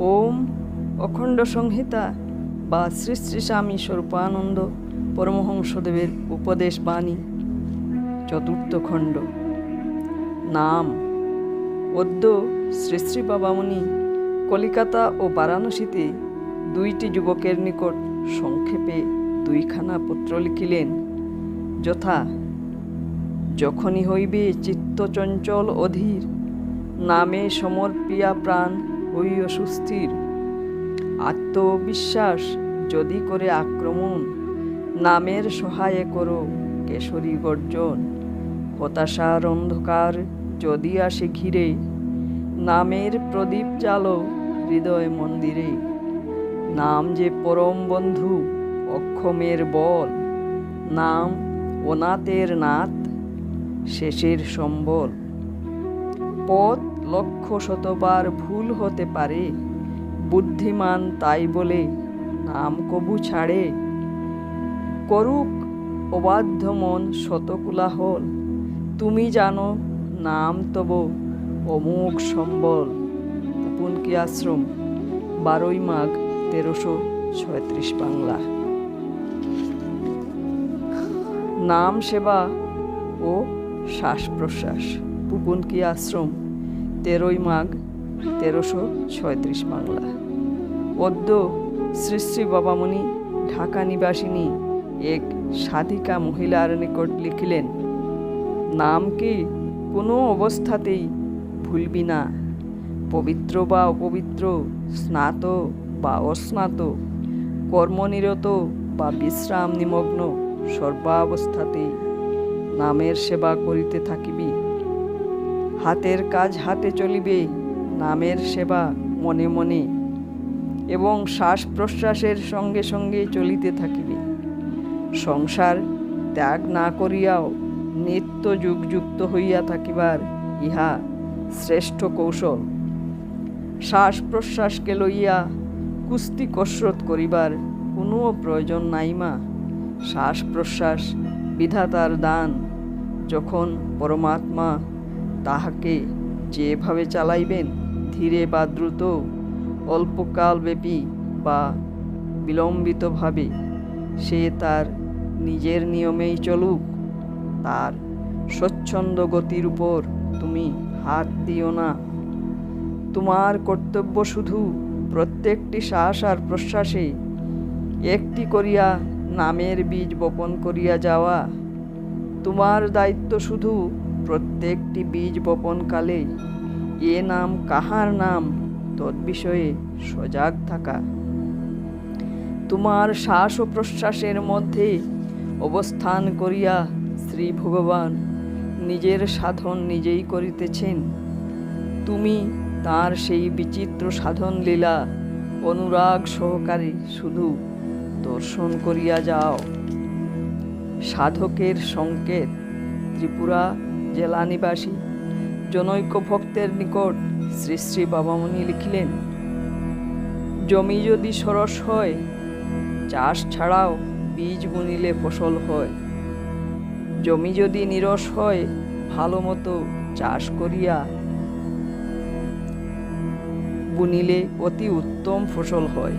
ওম অখণ্ড সংহিতা বা শ্রী শ্রী স্বামী স্বরূপানন্দ পরমহংসদেবের উপদেশ বাণী, চতুর্থ খণ্ড। নাম, অদ্য শ্রী শ্রী বাবামণি কলিকাতা ও বারাণসীতে দুইটি যুবকের নিকট সংক্ষেপে দুইখানা পত্র লিখিলেন, যথা, যখনই হইবে চিত্তচঞ্চল অধীর, নামে সমর্পিয়া প্রাণ হইও সুস্থির আত্মবিশ্বাস যদি করে আক্রমণ, নামের সহায়ে করো কেশরী গর্জন। হতাশার অন্ধকার যদি আসে ঘিরে, নামের প্রদীপ জালো হৃদয় মন্দিরে। নাম যে পরম বন্ধু, অক্ষমের বল। নাম অনাথের নাথ শেষের সম্বল। পথ লক্ষ শতবার ভুল হতে পারে। বুদ্ধিমান তাই বলে নাম কবু ছাড়ে। করুক অবাধ্য মন শতকুলাহল, তুমি জানো নাম তব অমুক সম্বল। পুপুনকি আশ্রম বারোই মাঘ তেরোশো ছয়ত্রিশ বাংলা। নাম সেবা ও শ্বাস প্রশ্বাস। পুপুনকি আশ্রম, তেরোই মাঘ, তেরোশো ছয়ত্রিশ বাংলা। অদ্য শ্রী শ্রী বাবামণি ঢাকা নিবাসিনী এক সাধিকা মহিলার নিকট লিখিলেন নামকে কোনো অবস্থাতেই ভুলবি না। পবিত্র বা অপবিত্র, স্নাত বা অস্নাত, কর্মনিরত বা বিশ্রাম নিমগ্ন সর্বাবস্থাতেই নামের সেবা করিতে থাকিবি। হাতের কাজ হাতে চলিবে, নামের সেবা মনে মনে, এবং শ্বাস প্রশ্বাসের সঙ্গে সঙ্গে চলিতে থাকিবে। সংসার ত্যাগ না করিয়াও নিত্য যুগযুক্ত হইয়া থাকিবার ইহা শ্রেষ্ঠ কৌশল। শ্বাস প্রশ্বাসকে লইয়া কুস্তি কসরত করিবার কোনো প্রয়োজন নাই মা। শ্বাস প্রশ্বাস বিধাতার দান, যখন পরমাত্মা তাহাকে যেভাবে চালাইবেন, ধীরে বা দ্রুত অল্পকালব্যাপী বা বিলম্বিতভাবে, সে তার নিজের নিয়মেই চলুক। তার স্বচ্ছন্দ গতির উপর তুমি হাত দিও না। তোমার কর্তব্য শুধু প্রত্যেকটি শ্বাস আর প্রশ্বাসে একটি করিয়া নামের বীজ বপন করিয়া যাওয়া। তোমার দায়িত্ব শুধু প্রত্যেকটি বীজ বপনকালে এ নাম কাহার নাম তদ্বিষয়ে সজাগ থাকা। তোমার শ্বাস ও প্রশ্বাসের মধ্যে অবস্থান করিয়া শ্রী ভগবান নিজের সাধন নিজেই করিতেছেন। তুমি তার সেই বিচিত্র সাধন লীলা অনুরাগ সহকারে শুধু দর্শন করিয়া যাও। সাধকের সংকেত ত্রিপুরা জেলা নিবাসী জনৈক ভক্তের নিকট শ্রী শ্রী বাবামণি লিখিলেন, জমি যদি সরস হয়, চাষ ছাড়াও বীজ বুনিলে ফসল হয়। জমি যদি নিরস হয়, ভালো মতো চাষ করিয়া বুনিলে অতি উত্তম ফসল হয়।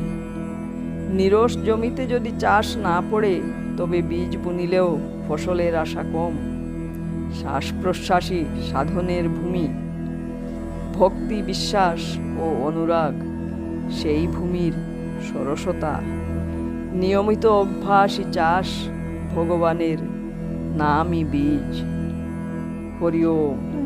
নিরস জমিতে যদি চাষ না পড়ে, তবে বীজ বুনিলেও ফসলের আশা কম। শ্বাস প্রশ্বাসী সাধনের ভূমি। ভক্তি, বিশ্বাস ও অনুরাগ সেই ভূমির সরসতা। নিয়মিত অভ্যাসই চাষ ভগবানের নামই বীজ। হরি ওম।